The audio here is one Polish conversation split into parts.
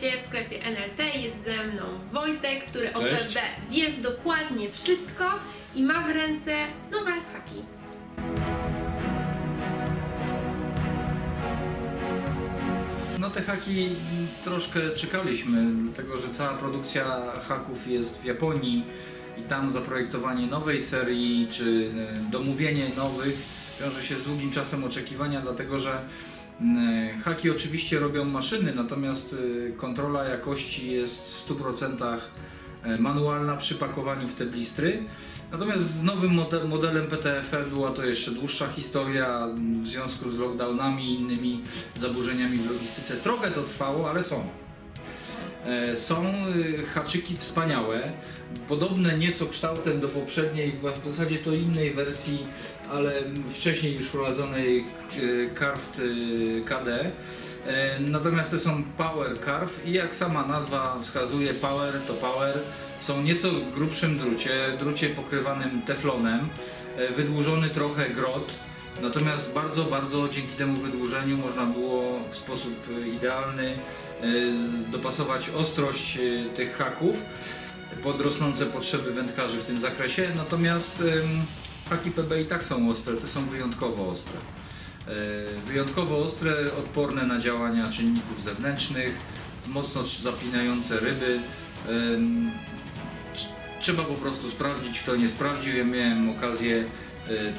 Witajcie w sklepie NLT. Jest ze mną Wojtek, który o Cześć. PB wie dokładnie wszystko i ma w ręce nowe haki. No te haki troszkę czekaliśmy, dlatego że cała produkcja haków jest w Japonii i tam zaprojektowanie nowej serii czy e, domówienie nowych wiąże się z długim czasem oczekiwania, dlatego że haki oczywiście robią maszyny, natomiast e, kontrola jakości jest w 100% e, manualna przy pakowaniu w te blistry. Natomiast z nowym model, modelem PTFL była to jeszcze dłuższa historia w związku z lockdownami i innymi zaburzeniami w logistyce. Trochę to trwało, ale są. E, Są y, haczyki wspaniałe, podobne nieco kształtem do poprzedniej, w zasadzie to innej wersji, ale wcześniej już prowadzonej y, Carved KD. E, Natomiast te są Power Carve i jak sama nazwa wskazuje, Power to Power. Są nieco grubszym drucie, drucie pokrywanym teflonem, e, wydłużony trochę grot. Natomiast bardzo, bardzo dzięki temu wydłużeniu można było w sposób e, idealny e, dopasować ostrość e, tych haków pod rosnące potrzeby wędkarzy w tym zakresie. Natomiast haki PB i tak są ostre, te są wyjątkowo ostre. Wyjątkowo ostre, odporne na działania czynników zewnętrznych, mocno zapinające ryby. Trzeba po prostu sprawdzić, kto nie sprawdził. Ja miałem okazję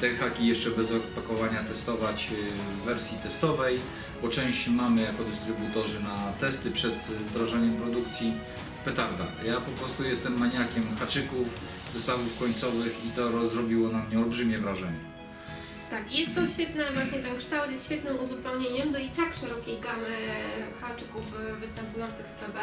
te haki jeszcze bez opakowania testować e, w wersji testowej. Po części mamy jako dystrybutorzy na testy przed wdrożeniem produkcji. Petarda. Ja po prostu jestem maniakiem haczyków, zestawów końcowych i to zrobiło na mnie olbrzymie wrażenie. Tak, jest to świetne, właśnie ten kształt jest świetnym uzupełnieniem do i tak szerokiej gamy haczyków y, występujących w PB.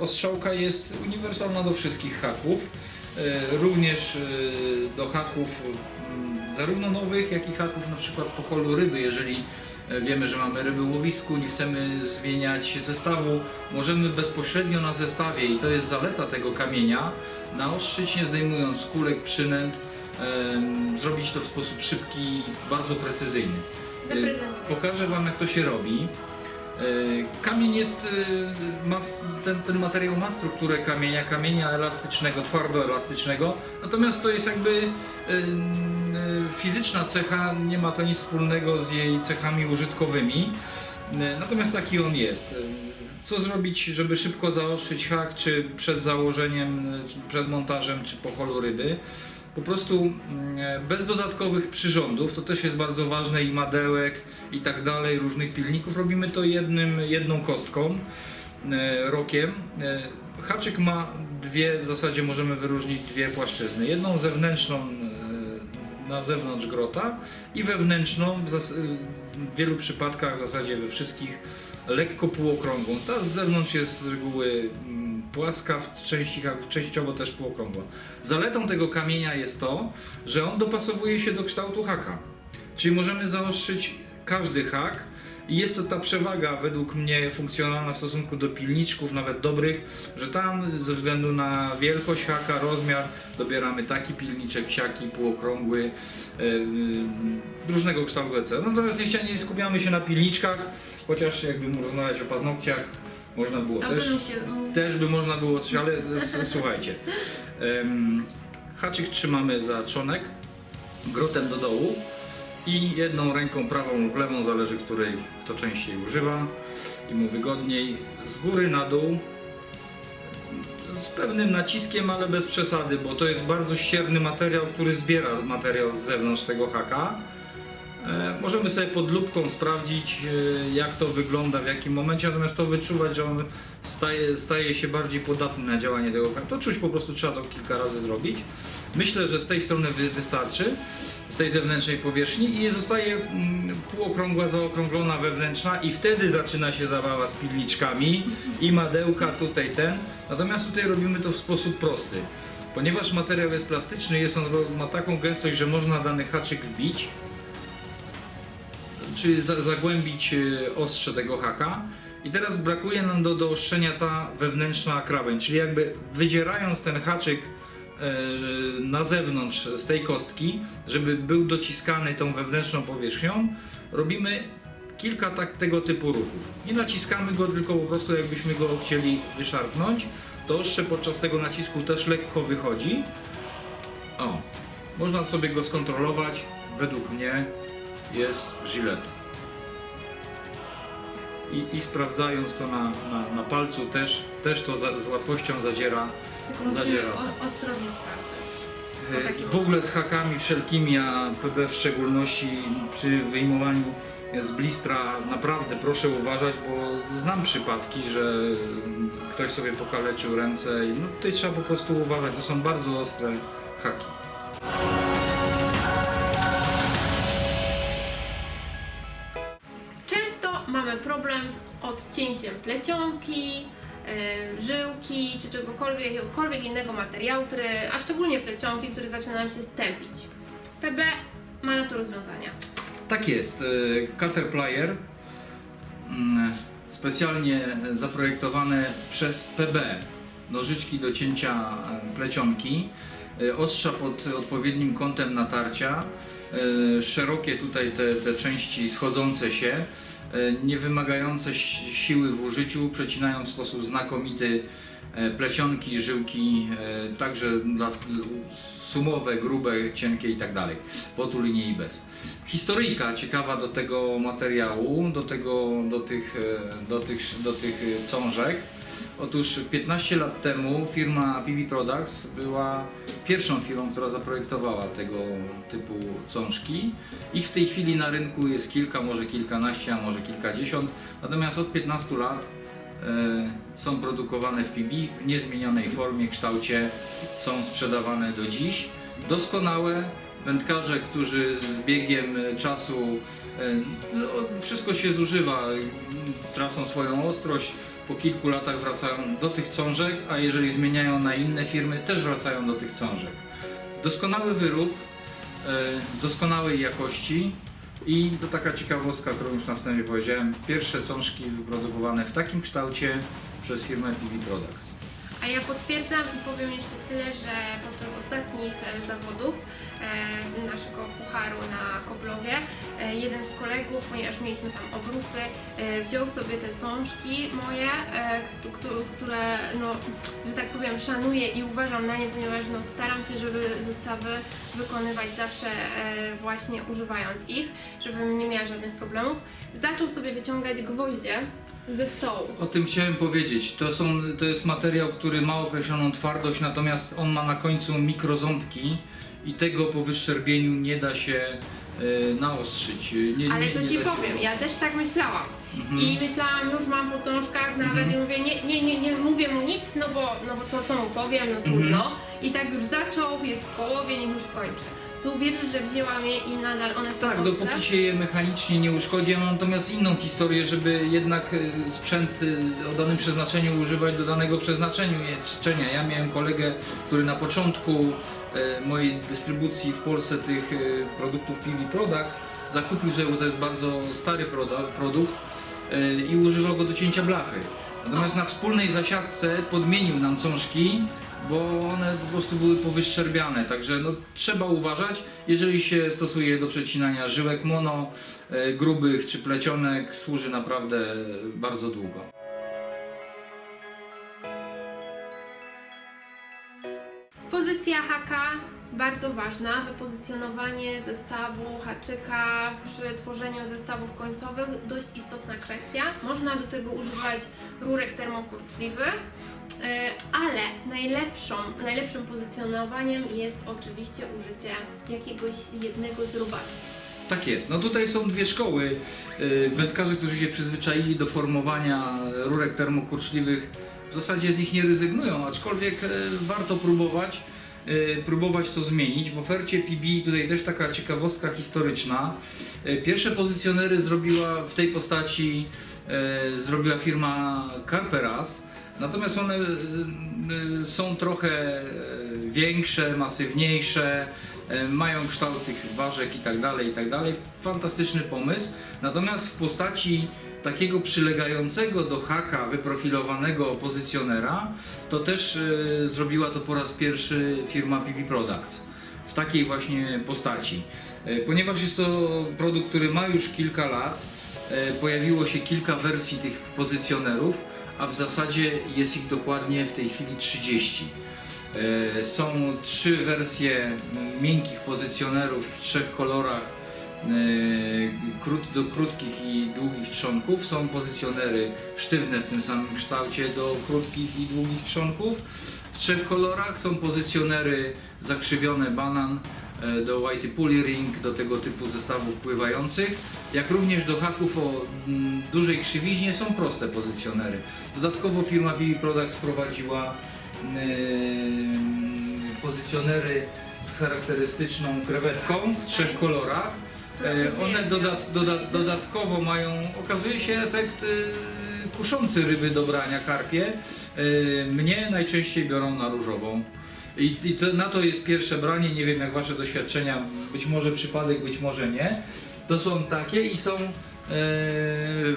Ostrzałka jest uniwersalna do wszystkich haków, e, również e, do haków zarówno nowych, jak i haków na przykład po holu ryby. Jeżeli e, wiemy, że mamy ryby w łowisku, nie chcemy zmieniać zestawu, możemy bezpośrednio na zestawie i to jest zaleta tego kamienia, naostrzyć nie zdejmując kulek, przynęt, zrobić to w sposób szybki, bardzo precyzyjny. Pokażę Wam jak to się robi. E, Kamień jest, e, ten, ten materiał ma strukturę kamienia, kamienia elastycznego, twardo elastycznego, natomiast to jest jakby e, fizyczna cecha, nie ma to nic wspólnego z jej cechami użytkowymi, natomiast taki on jest. Co zrobić, żeby szybko zaostrzyć hak, czy przed założeniem, przed montażem, czy po holu ryby? Po prostu mm, bez dodatkowych przyrządów, to też jest bardzo ważne i madełek i tak dalej, różnych pilników. Robimy to jednym, jedną kostką, e, rokiem. E, Haczyk ma dwie, w zasadzie możemy wyróżnić dwie płaszczyzny. Jedną zewnętrzną e, na zewnątrz grota i wewnętrzną w wielu przypadkach, w zasadzie we wszystkich, lekko półokrągłą. Ta z zewnątrz jest z reguły mm, płaska, w części haków częściowo też półokrągła. Zaletą tego kamienia jest to, że on dopasowuje się do kształtu haka. Czyli możemy zaostrzyć każdy hak i jest to ta przewaga według mnie funkcjonalna w stosunku do pilniczków, nawet dobrych, że tam ze względu na wielkość haka, rozmiar dobieramy taki pilniczek, siaki, półokrągły, yy, różnego kształtu etc. Natomiast nie, nie skupiamy się na pilniczkach, chociaż jakby rozmawiać o paznokciach można było też. się... Też by można było coś, ale słuchajcie. Em, haczyk trzymamy za trzonek, grotem do dołu i jedną ręką prawą lub lewą, zależy której kto częściej używa i mu wygodniej, z góry na dół z pewnym naciskiem, ale bez przesady, bo to jest bardzo ścierny materiał, który zbiera materiał z zewnątrz tego haka. E, Możemy sobie pod lupką sprawdzić, e, jak to wygląda, w jakim momencie, natomiast to wyczuwać, że on staje, staje się bardziej podatny na działanie tego haka. To czuć po prostu trzeba to kilka razy zrobić. Myślę, że z tej strony wy- wystarczy, z tej zewnętrznej powierzchni i zostaje mm, półokrągła, zaokrąglona wewnętrzna i wtedy zaczyna się zabawa z pilniczkami i madełka tutaj ten. Natomiast tutaj robimy to w sposób prosty. Ponieważ materiał jest plastyczny, jest on, ma taką gęstość, że można dany haczyk wbić, czyli za, zagłębić e, ostrze tego haka. I teraz brakuje nam do doostrzenia ta wewnętrzna krawędź, czyli jakby wydzierając ten haczyk e, na zewnątrz z tej kostki, żeby był dociskany tą wewnętrzną powierzchnią, robimy kilka tak, tego typu ruchów. Nie naciskamy go, tylko po prostu jakbyśmy go chcieli wyszarpnąć, to ostrze podczas tego nacisku też lekko wychodzi. O, można sobie go skontrolować. Według mnie jest Gillette. I, i sprawdzając to na, na, na palcu też, też to za, z łatwością zadziera. Tylko musimy Zadziera. o, ostrożnie sprawdzać. E, W ogóle z hakami wszelkimi, a PB w szczególności przy wyjmowaniu z blistra naprawdę proszę uważać, bo znam przypadki, że ktoś sobie pokaleczył ręce i no tutaj trzeba po prostu uważać, to są bardzo ostre haki. Odcięciem plecionki, e, żyłki czy czegokolwiek, jakiegokolwiek innego materiału, który, a szczególnie plecionki, które zaczynają się tępić. PB ma na to rozwiązania. Tak jest. e, Cutter plier mm, specjalnie zaprojektowane przez PB nożyczki do cięcia e, plecionki, ostrza pod odpowiednim kątem natarcia, szerokie tutaj te, te części schodzące się, nie wymagające si- siły w użyciu, przecinają w sposób znakomity e, plecionki, żyłki, e, także dla sumowe, grube, cienkie i tak dalej, linii i bez. Historyjka ciekawa do tego materiału, do, tego, do, tych, e, do, tych, do tych e, cążek. Otóż 15 lat temu firma PB Products była pierwszą firmą, która zaprojektowała tego typu cążki. Ich w tej chwili na rynku jest kilka, może kilkanaście, a może kilkadziesiąt. Natomiast od 15 lat e, są produkowane w PB w niezmienionej formie, kształcie, są sprzedawane do dziś. Doskonałe, wędkarze, którzy z biegiem czasu e, no, wszystko się zużywa, tracą swoją ostrość, po kilku latach wracają do tych cążek, a jeżeli zmieniają na inne firmy, też wracają do tych cążek. Doskonały wyrób, e, doskonałej jakości i to taka ciekawostka, którą już na wstępie powiedziałem, pierwsze cążki wyprodukowane w takim kształcie przez firmę PB Products. A ja potwierdzam i powiem jeszcze tyle, że podczas ostatnich e, zawodów e, naszego pucharu na Koblowie, e, jeden z kolegów, ponieważ mieliśmy tam obrusy, wziął sobie te cążki moje, któ- któ- które, no, że tak powiem, szanuję i uważam na nie, ponieważ no, staram się, żeby zestawy wykonywać zawsze właśnie używając ich, żebym nie miała żadnych problemów. Zaczął sobie wyciągać gwoździe ze stołu. O tym chciałem powiedzieć. To, są, to jest materiał, który ma określoną twardość, natomiast on ma na końcu mikroząbki i tego po wyszczerbieniu nie da się e, naostrzyć. Nie, Ale nie, co nie ci da się- powiem, ja też tak myślałam. Mhm. I myślałam, już mam po cążkach nawet i mówię, nie, nie, nie, nie mówię mu nic, no bo, no bo co, co mu powiem, no trudno. Mhm. I tak już zaczął, jest w połowie, niech już skończy. Tu uwierzysz, że wzięłam je i nadal one są Tak, ostre? dopóki się je mechanicznie nie uszkodzi. Ja mam natomiast inną historię, żeby jednak e, sprzęt e, o danym przeznaczeniu używać do danego przeznaczenia. Ja miałem kolegę, który na początku e, mojej dystrybucji w Polsce tych e, produktów PB Products zakupił sobie, bo to jest bardzo stary proda- produkt e, i używał go do cięcia blachy. Natomiast na wspólnej zasiadce podmienił nam cążki, bo one po prostu były powyszczerbiane, także no, trzeba uważać, jeżeli się stosuje do przecinania żyłek mono, e, grubych czy plecionek, służy naprawdę bardzo długo. Pozycja haka bardzo ważna, wypozycjonowanie zestawu haczyka przy tworzeniu zestawów końcowych dość istotna kwestia. Można do tego używać rurek termokurczliwych, ale najlepszą, najlepszym pozycjonowaniem jest oczywiście użycie jakiegoś jednego z robaki. Tak jest. No tutaj są dwie szkoły y, wędkarzy, którzy się przyzwyczaili do formowania rurek termokurczliwych. W zasadzie z nich nie rezygnują, aczkolwiek y, warto próbować. Próbować to zmienić. W ofercie PB tutaj też taka ciekawostka historyczna. Pierwsze pozycjonery zrobiła w tej postaci zrobiła firma Carperas. Natomiast one y, y, są trochę y, większe, masywniejsze, y, mają kształt tych ważek i tak dalej, i tak dalej. Fantastyczny pomysł. Natomiast w postaci takiego przylegającego do haka wyprofilowanego pozycjonera, to też y, zrobiła to po raz pierwszy firma PB Products w takiej właśnie postaci. E, Ponieważ jest to produkt, który ma już kilka lat, e, pojawiło się kilka wersji tych pozycjonerów, a w zasadzie jest ich dokładnie w tej chwili 30. E, Są trzy wersje m, miękkich pozycjonerów w trzech kolorach e, do krótkich i długich trzonków. Są pozycjonery sztywne w tym samym kształcie do krótkich i długich trzonków. W trzech kolorach są pozycjonery zakrzywione banan e, do Whitey Pulley Ring, do tego typu zestawów pływających, jak również do haków o mm, dużej krzywiźnie są proste pozycjonery. Dodatkowo firma BB Products wprowadziła mm, pozycjonery z charakterystyczną krewetką w trzech kolorach. E, One dodat, dodat, dodatkowo mają, okazuje się, efekt e, kuszący ryby do brania karpie. E, Mnie najczęściej biorą na różową. I, i to, na to jest pierwsze branie, nie wiem jak wasze doświadczenia, być może przypadek, być może nie. To są takie i są e,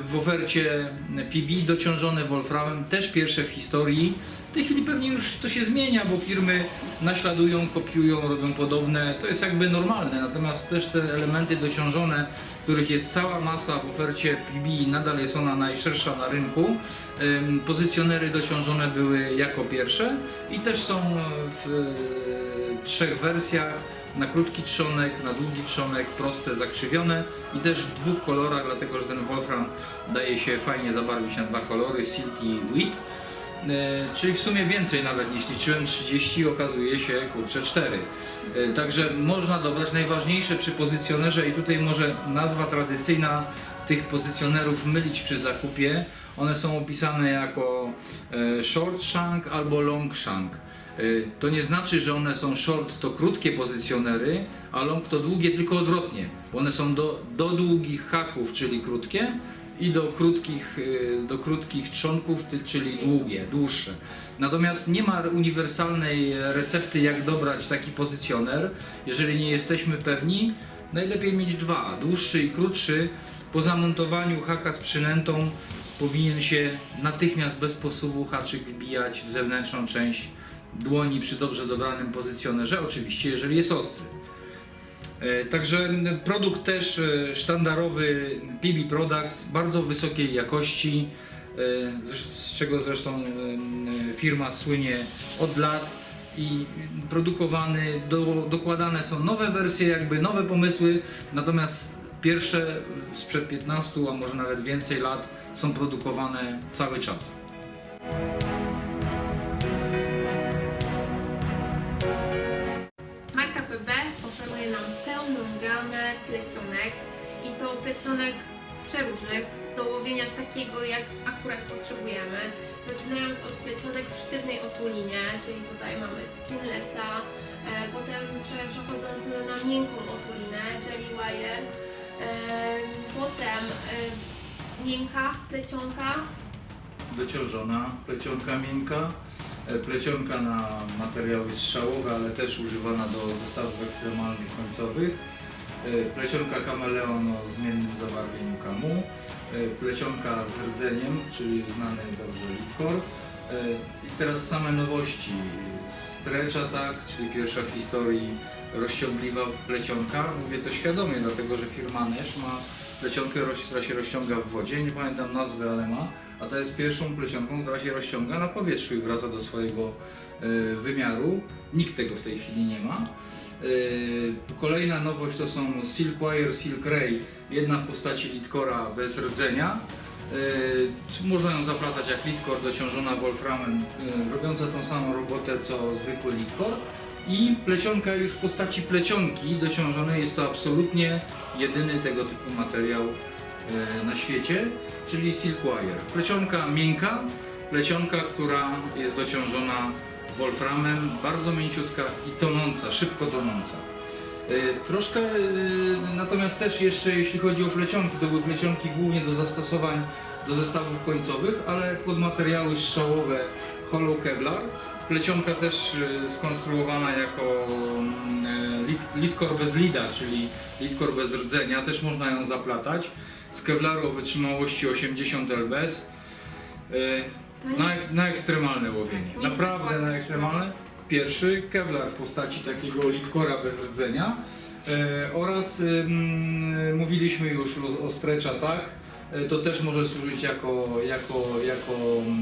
w ofercie PB dociążone Wolframem, też pierwsze w historii. W tej chwili pewnie już to się zmienia, bo firmy naśladują, kopiują, robią podobne. To jest jakby normalne, natomiast też te elementy dociążone, których jest cała masa w ofercie PB, nadal jest ona najszersza na rynku. Pozycjonery dociążone były jako pierwsze i też są w e, trzech wersjach. Na krótki trzonek, na długi trzonek, proste, zakrzywione i też w dwóch kolorach, dlatego że ten Wolfram daje się fajnie zabarwić na dwa kolory, Silk i Wheat. E, Czyli w sumie więcej nawet niż liczyłem, 30 okazuje się kurczę 4. E, Także można dobrać najważniejsze przy pozycjonerze i tutaj może nazwa tradycyjna tych pozycjonerów mylić przy zakupie. One są opisane jako e, short shank albo long shank. To nie znaczy, że one są short to krótkie pozycjonery, a long to długie, tylko odwrotnie. One są do, do długich haków, czyli krótkie, i do krótkich, y, do krótkich trzonków, czyli długie, dłuższe. Natomiast nie ma uniwersalnej recepty, jak dobrać taki pozycjoner. Jeżeli nie jesteśmy pewni, najlepiej mieć dwa, dłuższy i krótszy. Po zamontowaniu haka z przynętą powinien się natychmiast bez posuwu haczyk wbijać w zewnętrzną część dłoni przy dobrze dobranym pozycjonerze, oczywiście jeżeli jest ostry. E, Także produkt też e, sztandarowy PB Products, bardzo wysokiej jakości, e, z czego zresztą firma słynie od lat i produkowany, do, dokładane są nowe wersje, jakby nowe pomysły, natomiast pierwsze sprzed 15, a może nawet więcej lat są produkowane cały czas. Gamę plecionek i to plecionek przeróżnych do łowienia takiego jak akurat potrzebujemy. Zaczynając od plecionek w sztywnej otulinie, czyli tutaj mamy skinlessa, e, potem prze- przechodząc na miękką otulinę, jelly wire, e, potem e, miękka plecionka, Dociążona plecionka miękka, e, plecionka na materiały strzałowe, ale też używana do zestawów ekstremalnych końcowych, e, plecionka kameleon o zmiennym zabarwieniu kamu, e, plecionka z rdzeniem, czyli znany dobrze litkor. E, I teraz same nowości. Stretch Attack, czyli pierwsza w historii rozciągliwa plecionka. Mówię to świadomie, dlatego że firma Nash ma plecionkę, która się rozciąga w wodzie, nie pamiętam nazwy, ale ma, a ta jest pierwszą plecionką, która się rozciąga na powietrzu i wraca do swojego wymiaru. Nikt tego w tej chwili nie ma. E, Kolejna nowość to są Silk Wire, Silk Ray, jedna w postaci litkora bez rdzenia. E, Można ją zaplatać jak litkor dociążona wolframem, e, robiąca tą samą robotę co zwykły litkor. I plecionka już w postaci plecionki dociążonej jest to absolutnie jedyny tego typu materiał na świecie, czyli Silk Wire. Plecionka miękka, plecionka, która jest dociążona wolframem, bardzo mięciutka i tonąca, szybko tonąca. E, Troszkę e, natomiast też jeszcze jeśli chodzi o plecionki, to były plecionki głównie do zastosowań do zestawów końcowych, ale pod materiały strzałowe Hollow Kevlar. Plecionka też e, skonstruowana jako mm, lit, litkor bez lida, czyli litkor bez rdzenia, też można ją zaplatać. Z kevlaru o wytrzymałości 80 lbs. No Na, na ekstremalne łowienie. Nic Naprawdę na ekstremalne. Pierwszy kevlar w postaci takiego litkora bez rdzenia, E, oraz ym, mówiliśmy już o, o stretcha, tak? E, To też może służyć jako, jako, jako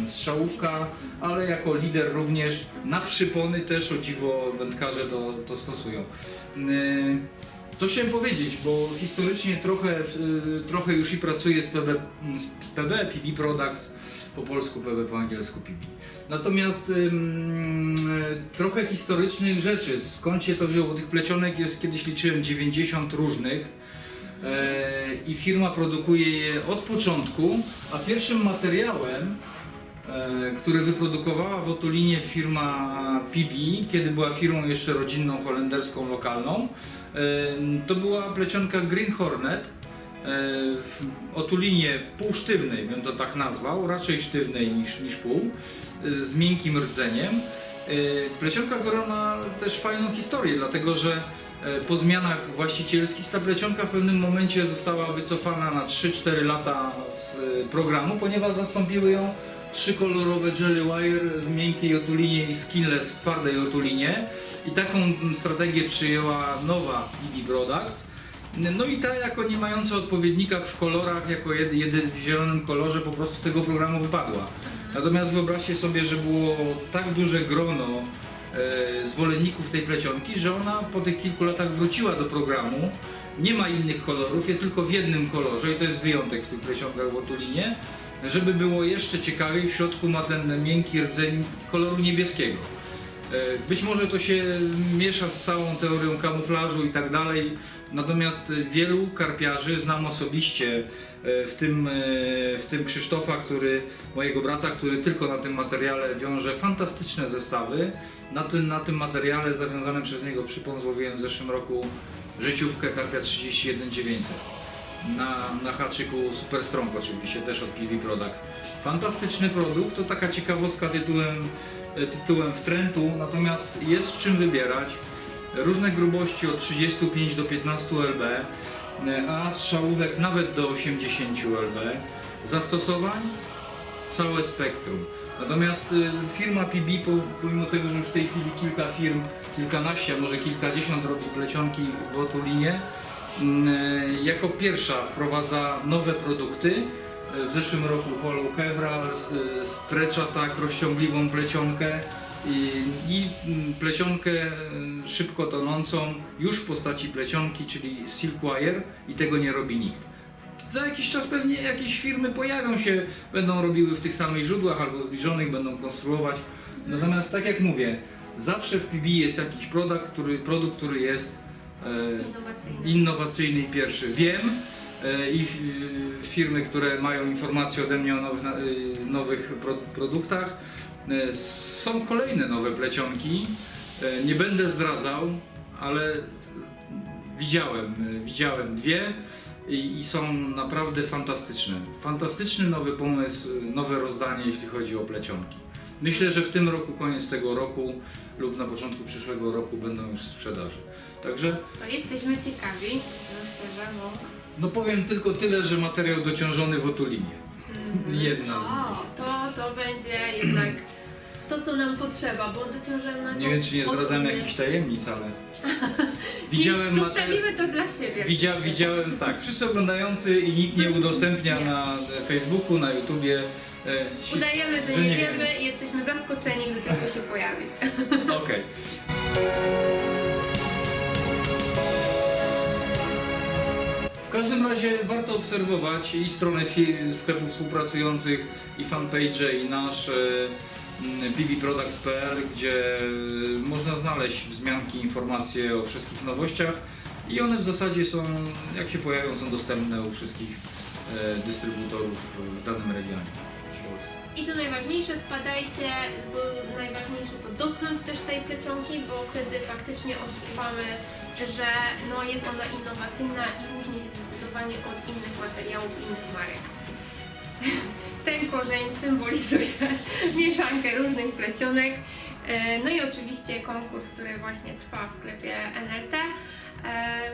strzałówka, ale jako lider również. Na przypony też o dziwo wędkarze to, to stosują. E, Co chciałem powiedzieć, bo historycznie trochę, y, trochę już i pracuję z PB, z PB, PB Products, po polsku PB, po angielsku PB. Natomiast ym, trochę historycznych rzeczy, skąd się to wzięło, tych plecionek jest, kiedyś liczyłem 90 różnych e, i firma produkuje je od początku, a pierwszym materiałem który wyprodukowała w Otulinie firma PB, kiedy była firmą jeszcze rodzinną, holenderską, lokalną. E, To była plecionka Green Hornet e, w Otulinie półsztywnej, bym to tak nazwał, raczej sztywnej niż, niż pół, e, z miękkim rdzeniem. E, Plecionka, która ma też fajną historię, dlatego że e, po zmianach właścicielskich ta plecionka w pewnym momencie została wycofana na 3-4 lata z e, programu, ponieważ zastąpiły ją trzy kolorowe jelly wire w miękkiej otulinie i skinless w twardej otulinie i taką strategię przyjęła nowa BB Products. No i ta jako nie mająca odpowiednika w kolorach, jako jedy w zielonym kolorze po prostu z tego programu wypadła. Natomiast wyobraźcie sobie, że było tak duże grono e, zwolenników tej plecionki, że ona po tych kilku latach wróciła do programu. Nie ma innych kolorów, jest tylko w jednym kolorze i to jest wyjątek w tych plecionkach w Otulinie. Żeby było jeszcze ciekawiej, w środku ma ten miękki rdzeń koloru niebieskiego. E, Być może to się miesza z całą teorią kamuflażu i tak dalej, natomiast wielu karpiarzy znam osobiście, e, w tym, e, w tym Krzysztofa, który, mojego brata, który tylko na tym materiale wiąże fantastyczne zestawy. Na tym, na tym materiale zawiązanym przez niego przypon złowiłem w zeszłym roku życiówkę karpia 31900 na, na haczyku Super Strong oczywiście, też od PV Products. Fantastyczny produkt, to taka ciekawostka tytułem, e, tytułem wtrętu, natomiast jest w czym wybierać. Różne grubości od 35 do 15 lb, e, a strzałówek nawet do 80 lb. Zastosowań całe spektrum. Natomiast y, firma PB, po- pomimo tego, że w tej chwili kilka firm, kilkanaście, a może kilkadziesiąt robi plecionki w Otulinie, jako pierwsza wprowadza nowe produkty. Y, W zeszłym roku Hollow Kevlar, s- y, Stretch Attack, rozciągliwą plecionkę i, i mm, plecionkę y, szybko tonącą już w postaci plecionki, czyli Silk Wire i tego nie robi nikt. Za jakiś czas pewnie jakieś firmy pojawią się, będą robiły w tych samych źródłach albo zbliżonych, będą konstruować. Natomiast tak jak mówię, zawsze w PB jest jakiś produkt, który, produkt, który jest Innowacyjny. innowacyjny i pierwszy. Wiem e, i f- firmy, które mają informacje ode mnie o nowych, y, nowych pro, produktach, e, są kolejne nowe plecionki. E, Nie będę zdradzał, ale widziałem, e, widziałem dwie i, i są naprawdę fantastyczne. Fantastyczny nowy pomysł, e, nowe rozdanie, jeśli chodzi o plecionki. Myślę, że w tym roku, koniec tego roku lub na początku przyszłego roku będą już w sprzedaży. Także To jesteśmy ciekawi, no szczerze, bo... no powiem tylko tyle, że materiał dociążony w otulinie. Jedna z O, to, to będzie jednak to, co nam potrzeba, bo dociążonego... Nie wiem, czy nie zdradzamy odcinek- jakichś tajemnic, ale widziałem materiał. Zostawimy to dla siebie. Widzia, widziałem, tak, wszyscy oglądający i nikt nie udostępnia na Facebooku, na YouTubie. E, si- Udajemy, że, nie wiemy i jesteśmy zaskoczeni, gdy tylko się pojawi. Okej. W każdym razie warto obserwować i strony fi- sklepów współpracujących, i fanpage, i nasz e, mm, bbproducts.pl, gdzie e, można znaleźć wzmianki, informacje o wszystkich nowościach i one w zasadzie są, jak się pojawią, są dostępne u wszystkich e, dystrybutorów w danym regionie. I co najważniejsze, wpadajcie, bo najważniejsze to dotknąć też tej plecionki, bo wtedy faktycznie odczuwamy, że no, jest ona innowacyjna i różni się zdecydowanie od innych materiałów, innych marek. Ten korzeń symbolizuje mieszankę różnych plecionek. E, No i oczywiście konkurs, który właśnie trwa w sklepie NLT, e,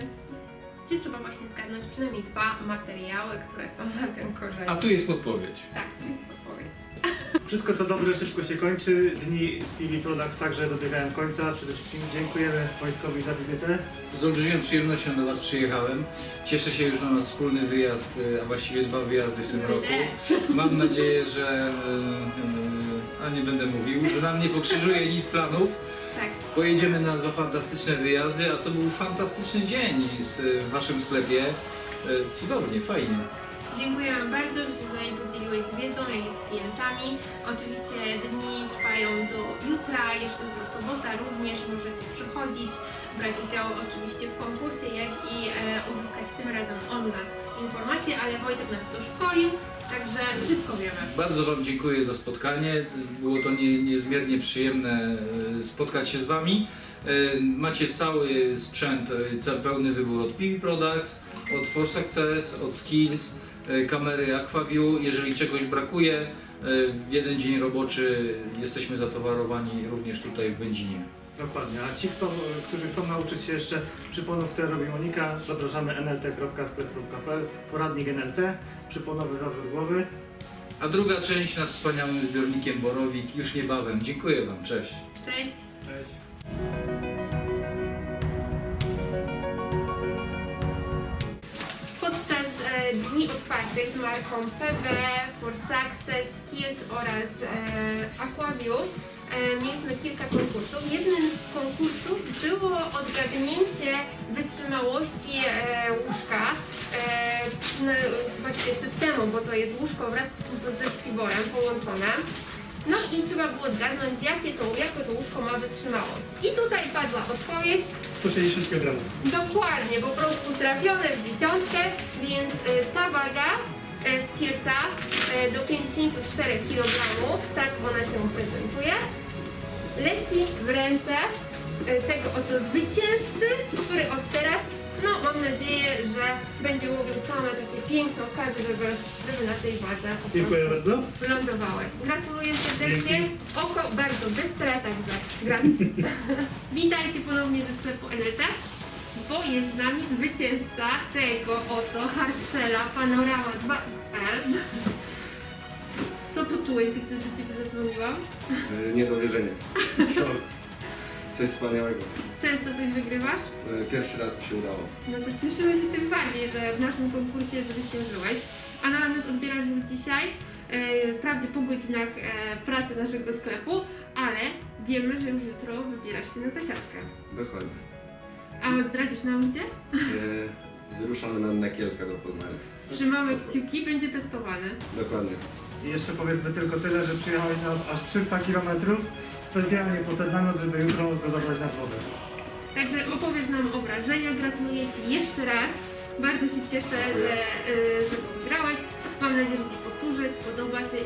gdzie trzeba właśnie zgadnąć przynajmniej dwa materiały, które są na tym korzeniu. A tu jest podpowiedź. Tak, to jest odpowiedź. Wszystko co dobre szybko się kończy. Dni z PV Products także dobiegają końca. Przede wszystkim dziękujemy Wojtkowi za wizytę. Z olbrzymią przyjemnością do Was przyjechałem. Cieszę się już na nasz wspólny wyjazd, y, a właściwie dwa wyjazdy w tym roku. Mam nadzieję, że, y, y, a nie będę mówił, że nam nie pokrzyżuje nic planów. Pojedziemy na dwa fantastyczne wyjazdy, a to był fantastyczny dzień z, y, w Waszym sklepie. Y, Cudownie, fajnie. Dziękuję Wam bardzo, że się z nami podzieliłeś wiedzą, jak jest z klientami. Oczywiście dni trwają do jutra, jeszcze jutro sobota również możecie przychodzić, brać udział oczywiście w konkursie, jak i e, uzyskać tym razem od nas informacje, ale Wojtek nas doszkolił, także wszystko wiemy. Bardzo Wam dziękuję za spotkanie. Było to nie, niezmiernie przyjemne e, spotkać się z Wami. E, Macie cały sprzęt, e, ca- pełny wybór od PV Products, od Force Access, od Skills, e, kamery Aquaview. Jeżeli czegoś brakuje, w jeden dzień roboczy jesteśmy zatowarowani również tutaj w Będzinie. Dokładnie. A ci, chcą, którzy chcą nauczyć się jeszcze przyponów, które robi Monika, zapraszamy nlt.sklep.pl, poradnik NLT, przyponowy zawrót głowy. A druga część nad wspaniałym zbiornikiem Borowik już niebawem. Dziękuję Wam, cześć. Cześć! Cześć. Podczas e, dni otwartych z marką PW, Force Access, Kies oraz e, Aquaview e, mieliśmy kilka konkursów. Jednym z konkursów było odgadnięcie wytrzymałości e, łóżka, e, właściwie systemu, bo to jest łóżko wraz ze śpiworem połączone. No i trzeba było zgadnąć, jakie to, jaką to łóżko ma wytrzymałość. I tutaj padła odpowiedź 160 kg. Dokładnie, po prostu trafione w dziesiątkę, więc ta waga z Kiesa y, do 54 kg, tak ona się prezentuje, leci w ręce y, tego oto zwycięzcy, który od teraz, no mam nadzieję, że będzie łowił same takie piękne okazy, żeby, żeby na tej wadze Dziękuję bardzo. wylądowały. Gratuluję serdecznie. Oko bardzo bystre, także gratuluję. Witajcie ponownie ze sklepu NLT, bo jest z nami zwycięzca tego oto Hartshella Panorama 2XL. Co poczułeś, gdy do Ciebie zadzwoniłam? Y, Niedowierzenie. Szok. Coś wspaniałego. Często coś wygrywasz? Y, Pierwszy raz mi się udało. No to cieszymy się tym bardziej, że w naszym konkursie zwyciężyłeś. A nawet odbierasz już dzisiaj, e, wprawdzie po godzinach e, pracy naszego sklepu, ale wiemy, że już jutro wybierasz się na zasiadkę. Dokładnie. A zdradzisz nam gdzie? Y, Wyruszamy na Nekielkę do Poznania. Trzymamy kciuki, będzie testowane. Dokładnie. I jeszcze powiedzmy tylko tyle, że przyjechałeś nas aż 300 km specjalnie po ten namiot, żeby jutro go zabrać na wodę. Także opowiesz nam o wrażeniach, gratuluję Ci jeszcze raz. Bardzo się cieszę, że, y, że go wygrałeś. Mam nadzieję, że Ci posłuży, spodoba się i